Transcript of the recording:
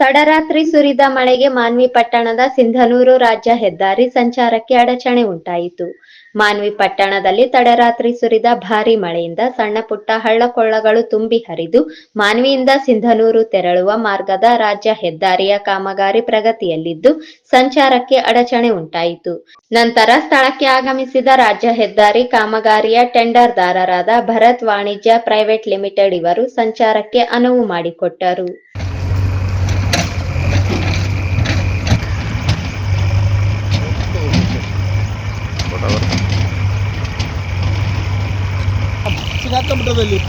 ತಡರಾತ್ರಿ ಸುರಿದ ಮಳೆಗೆ ಮಾನ್ವಿ ಪಟ್ಟಣದ ಸಿಂಧನೂರು ರಾಜ್ಯ ಹೆದ್ದಾರಿ ಸಂಚಾರಕ್ಕೆ ಅಡಚಣೆ ಉಂಟಾಯಿತು. ಮಾನ್ವಿ ಪಟ್ಟಣದಲ್ಲಿ ತಡರಾತ್ರಿ ಸುರಿದ ಭಾರಿ ಮಳೆಯಿಂದ ಸಣ್ಣ ಪುಟ್ಟ ಹಳ್ಳಕೊಳ್ಳಗಳು ತುಂಬಿ ಹರಿದು ಮಾನ್ವಿಯಿಂದ ಸಿಂಧನೂರು ತೆರಳುವ ಮಾರ್ಗದ ರಾಜ್ಯ ಹೆದ್ದಾರಿಯ ಕಾಮಗಾರಿ ಪ್ರಗತಿಯಲ್ಲಿದ್ದು ಸಂಚಾರಕ್ಕೆ ಅಡಚಣೆ ಉಂಟಾಯಿತು. ನಂತರ ಸ್ಥಳಕ್ಕೆ ಆಗಮಿಸಿದ ರಾಜ್ಯ ಹೆದ್ದಾರಿ ಕಾಮಗಾರಿಯ ಟೆಂಡರ್ದಾರರಾದ ಭರತ್ ವಾಣಿಜ್ಯ ಪ್ರೈವೇಟ್ ಲಿಮಿಟೆಡ್ ಇವರು ಸಂಚಾರಕ್ಕೆ ಅನುವು ಮಾಡಿಕೊಟ್ಟರು. చేస్తాం బిడ్డది వెళ్ళి